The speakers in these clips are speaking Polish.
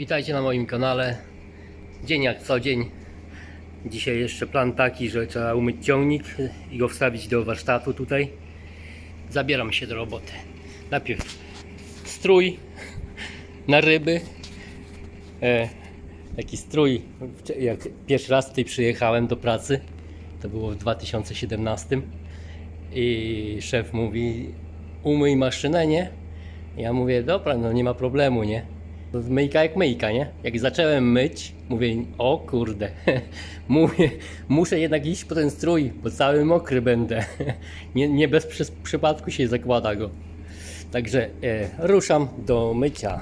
Witajcie na moim kanale. Dzień jak co dzień. Dzisiaj jeszcze plan taki, że trzeba umyć ciągnik i go wstawić do warsztatu tutaj. Zabieram się do roboty. Najpierw strój na ryby. E, taki strój, jak pierwszy raz tutaj przyjechałem do pracy, to było w 2017 i szef mówi umyj maszynę, nie? Ja mówię, dobra, no nie ma problemu, nie? Myjka jak myjka, nie? Jak zacząłem myć, mówię, o kurde, mówię, muszę jednak iść po ten strój, bo cały mokry będę. Nie, nie bez przy, przypadku się zakłada go. Także e, ruszam do mycia.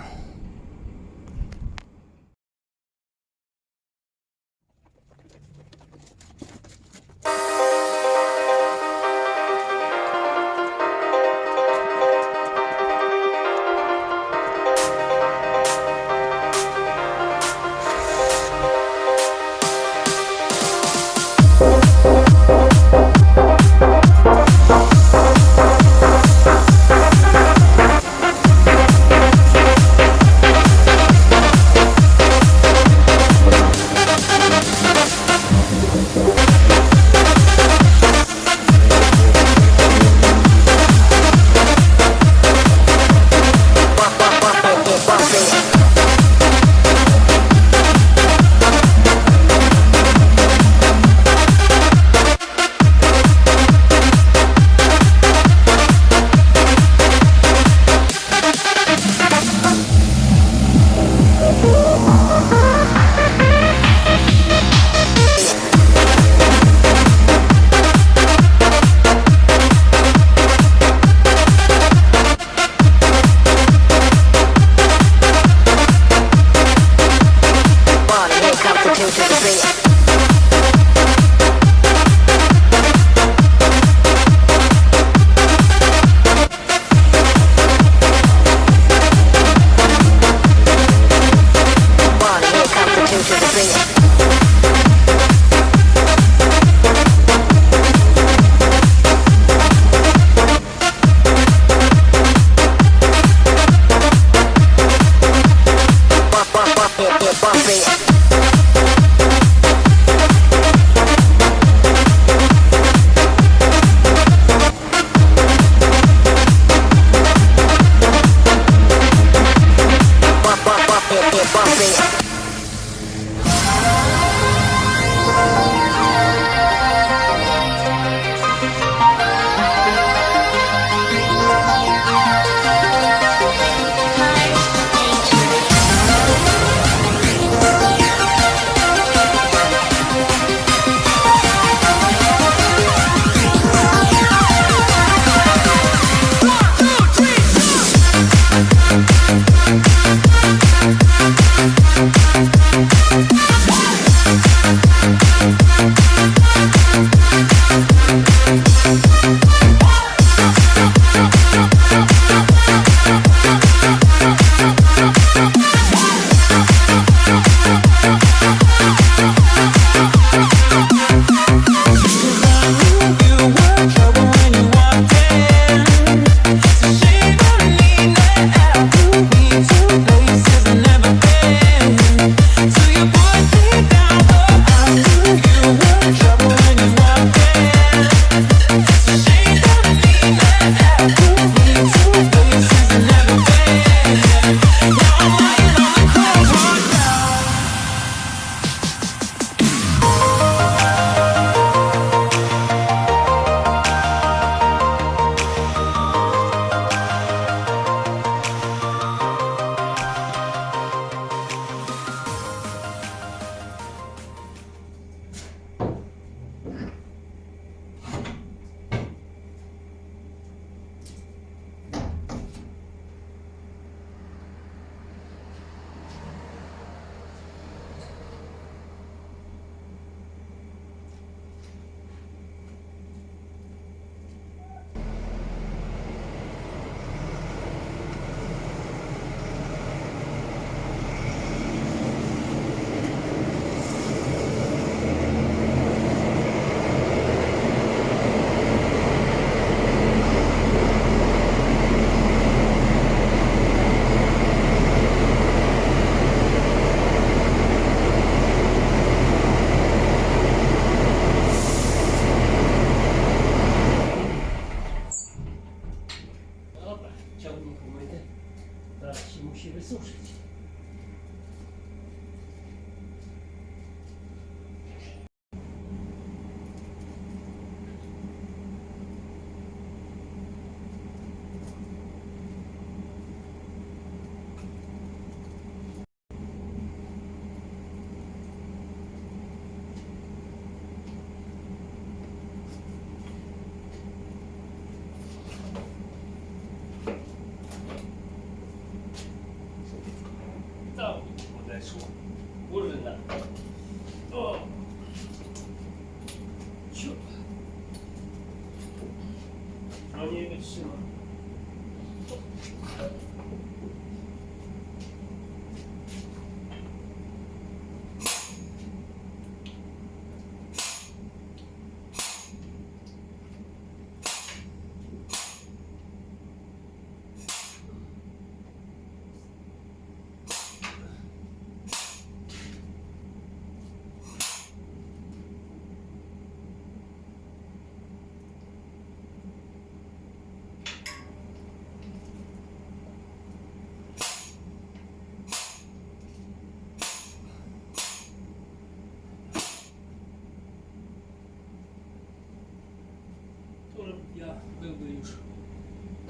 にします。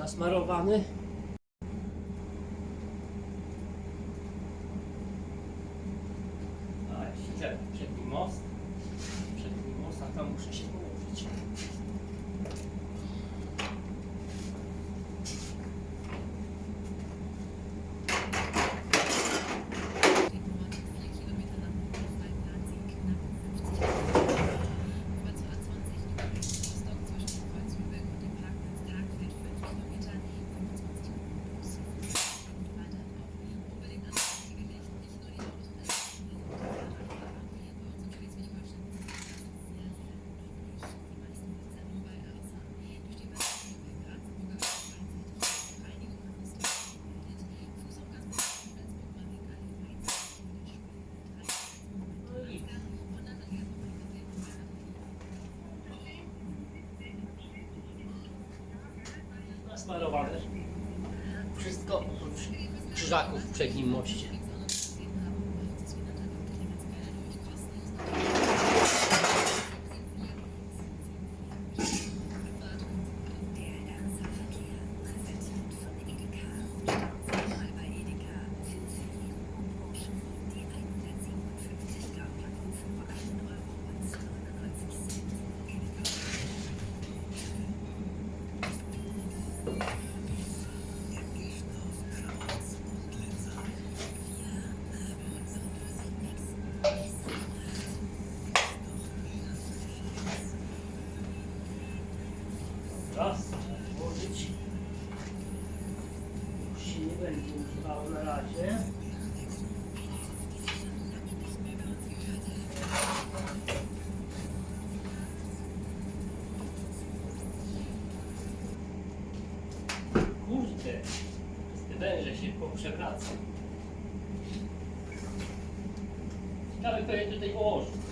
nasmarowany. posmarowane. Wszystko oprócz krzyżaków w przednim moście. przewracam. Ciekawe, kto je tutaj położył.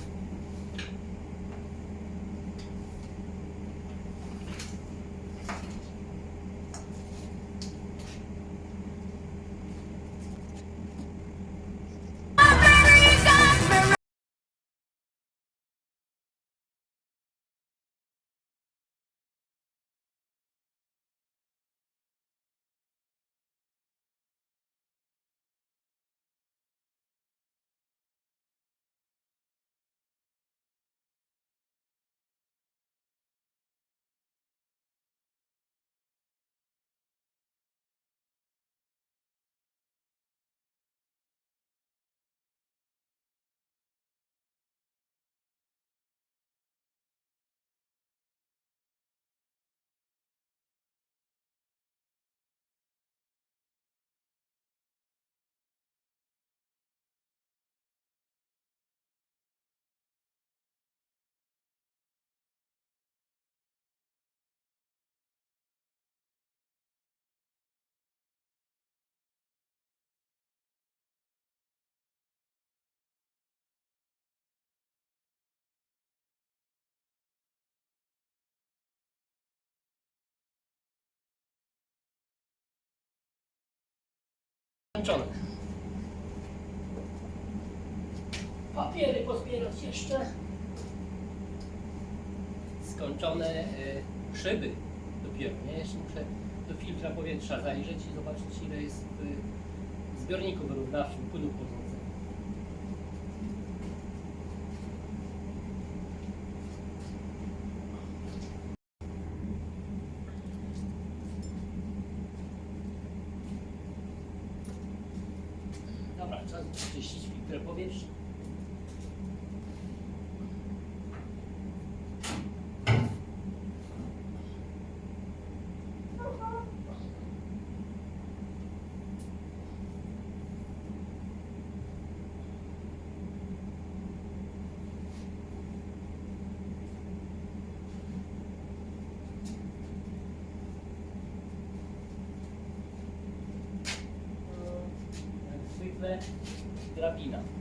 Skończone. Papiery pozbierać jeszcze. Skończone e, szyby dopiero, nie? Jeszcze muszę do filtra powietrza zajrzeć i zobaczyć ile jest w zbiorniku wyrównawczym płynu chłodzącego. Dobra, czas czyścić filtr powietrza. Jak gelatina.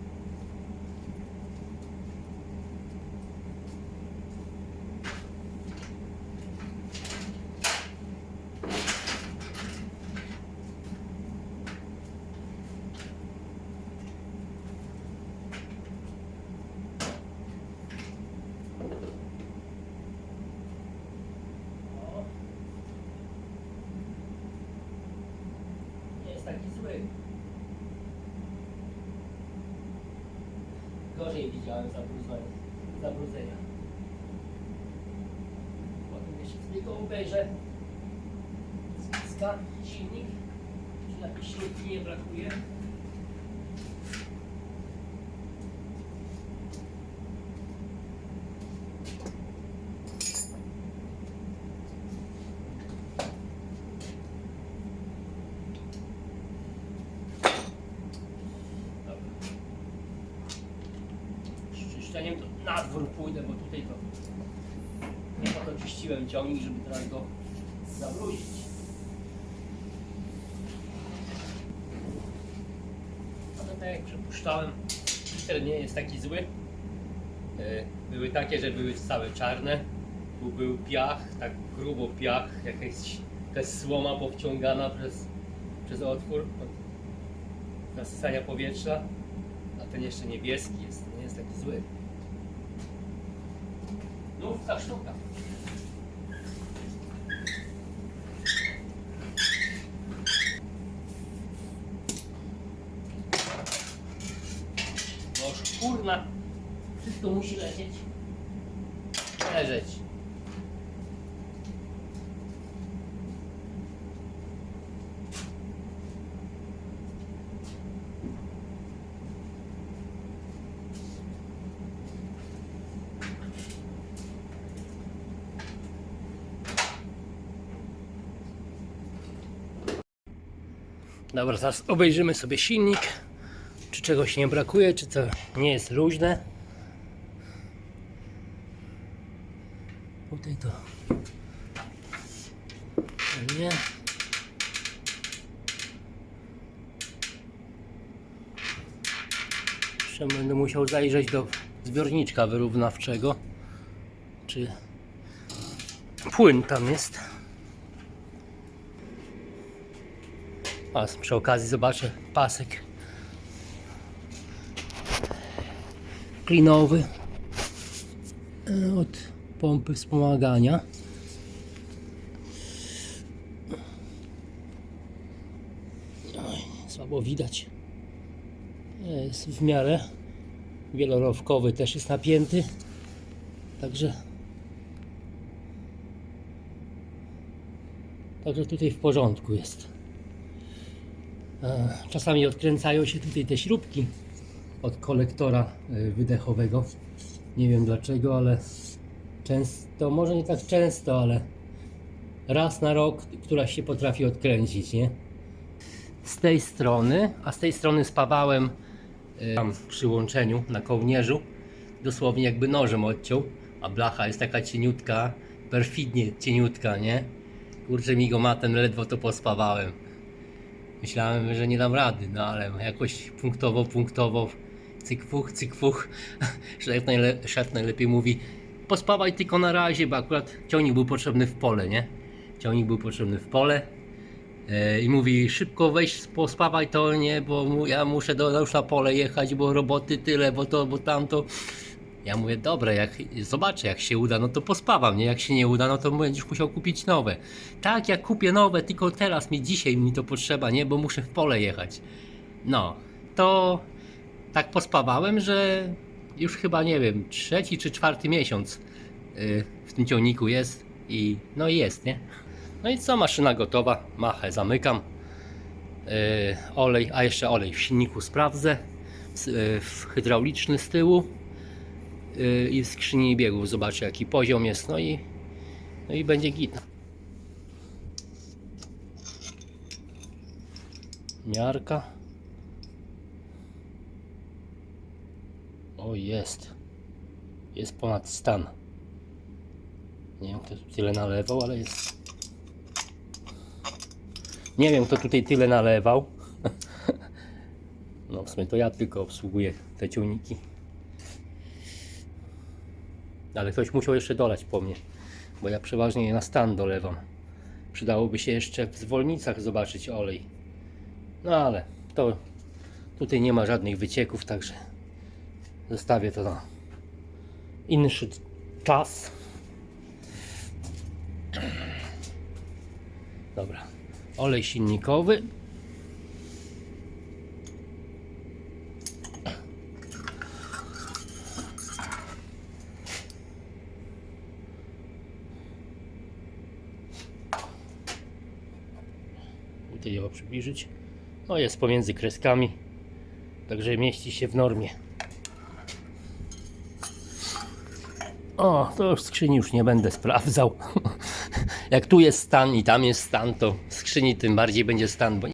Widziałem zabrudzenia. zabrudzenia. Potem jeszcze niego obejrzę bliska silnik, czy jakiejś śrubki nie brakuje. Dobra. Z czyszczeniem to na dwór pójdę, bo tutaj to nie czyściłem ciągnik, żeby teraz go zabrudzić. Ale tak jak przypuszczałem, filtr nie jest taki zły. E, Były takie, że były całe czarne. Tu był piach, tak grubo piach, jakaś, jakaś słoma powciągana przez, przez otwór od nasysania powietrza. A ten jeszcze niebieski jest, nie jest taki zły. Nówka sztuka. No kurna, wszystko musi lecieć. Leżeć. Dobra, teraz obejrzymy sobie silnik, czy czegoś nie brakuje, czy to nie jest luźne. Tutaj to nie. Jeszcze będę musiał zajrzeć do zbiorniczka wyrównawczego, czy płyn tam jest. A przy okazji zobaczę pasek klinowy e, od pompy wspomagania. Słabo widać. Jest w miarę wielorowkowy też jest napięty. Także Także tutaj w porządku jest. E, Czasami odkręcają się tutaj te śrubki od kolektora e, wydechowego. Nie wiem dlaczego, ale często, może nie tak często, ale raz na rok któraś się potrafi odkręcić, nie? Z tej strony, a z tej strony spawałem e, tam przy łączeniu na kołnierzu, dosłownie jakby nożem odciął, a blacha jest taka cieniutka, perfidnie cieniutka, nie? Kurczę, mi go matem ledwo to pospawałem. Myślałem, że nie dam rady, no ale jakoś punktowo, punktowo, cykfuch, cykfuch. Szef, najle, najlepiej mówi, pospawaj tylko na razie, bo akurat ciągnik był potrzebny w pole, nie? Ciągnik był potrzebny w pole. E, I mówi, szybko weź, pospawaj to, nie, bo ja muszę do, już na pole jechać, bo roboty tyle, bo to, bo tamto. Ja mówię, dobra, jak zobaczę, jak się uda, no to pospawam, nie? Jak się nie uda, no to będziesz musiał kupić nowe. Tak, jak kupię nowe, tylko teraz mi dzisiaj mi to potrzeba, nie? Bo muszę w pole jechać. No, to tak pospawałem, że już chyba, nie wiem, trzeci czy czwarty miesiąc y, w tym ciągniku jest i no i jest, nie? No i co, maszyna gotowa, machę zamykam. Yy, olej, a jeszcze olej w silniku sprawdzę. W hydrauliczny z tyłu i w skrzyni biegów zobaczę jaki poziom jest. No i, no i będzie git. Miarka. O jest. Jest ponad stan. Nie wiem kto tyle nalewał, ale jest. Nie wiem kto tutaj tyle nalewał. No w sumie to ja tylko obsługuję te ciągniki. Ale ktoś musiał jeszcze dolać po mnie, bo ja przeważnie je na stan dolewam. Przydałoby się jeszcze w zwolnicach zobaczyć olej. No ale to tutaj nie ma żadnych wycieków, także zostawię to na inszy czas. Dobra. Olej silnikowy. Tutaj przybliżyć. No jest pomiędzy kreskami. Także mieści się w normie. O, to już skrzyni już nie będę sprawdzał. Jak tu jest stan i tam jest stan, to skrzyni tym bardziej będzie stan, bo